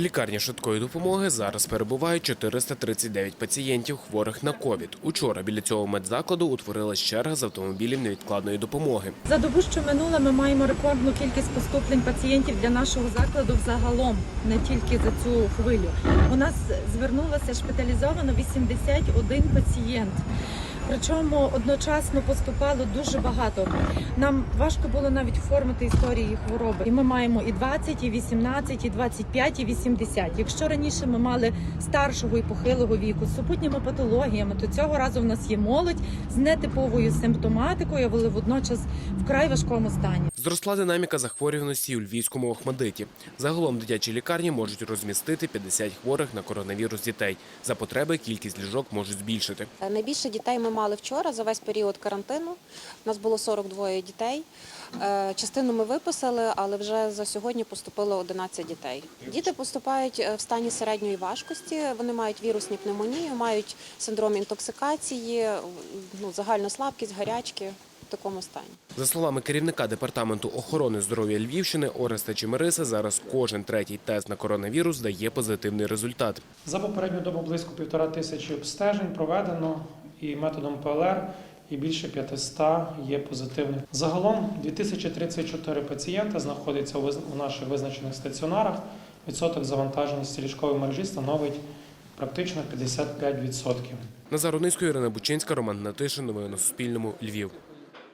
Лікарні швидкої допомоги зараз перебувають 439 пацієнтів, хворих на ковід. Учора біля цього медзакладу утворилась черга з автомобілів невідкладної допомоги. За добу, що минула, ми маємо рекордну кількість поступлень пацієнтів для нашого закладу взагалом, не тільки за цю хвилю. У нас звернулося шпиталізовано 81 пацієнт. Причому одночасно поступало дуже багато. Нам важко було навіть оформити історії хвороби. І ми маємо і 20, і 18, і 25, і 80. Якщо раніше ми мали старшого і похилого віку з супутніми патологіями, то цього разу в нас є молодь з нетиповою симптоматикою, але водночас вкрай важкому стані. Зросла динаміка захворюваності у львівському Охмадиті. Загалом дитячі лікарні можуть розмістити 50 хворих на коронавірус дітей. За потреби кількість ліжок можуть збільшити. Е, Найбільше дітей ми мали вчора за весь період карантину. У нас було 42 дітей. Е, Частину ми виписали, але вже за сьогодні поступило 11 дітей. Діти поступають е, в стані середньої важкості. Вони мають вірусні пневмонії, мають синдром інтоксикації, ну, загальну слабкість, гарячки такому стані. За словами керівника департаменту охорони здоров'я Львівщини Ореста Чемериса, зараз кожен третій тест на коронавірус дає позитивний результат. За попередню добу близько півтора тисячі обстежень проведено і методом ПЛР, і більше 500 є позитивних. Загалом 2034 пацієнти знаходяться у виз- у наших визначених стаціонарах. Відсоток завантаженості ліжкової мережі становить практично 55%. Назар Онисько, Ірина Бучинська, Роман Натишин. Новини на Суспільному. Львів.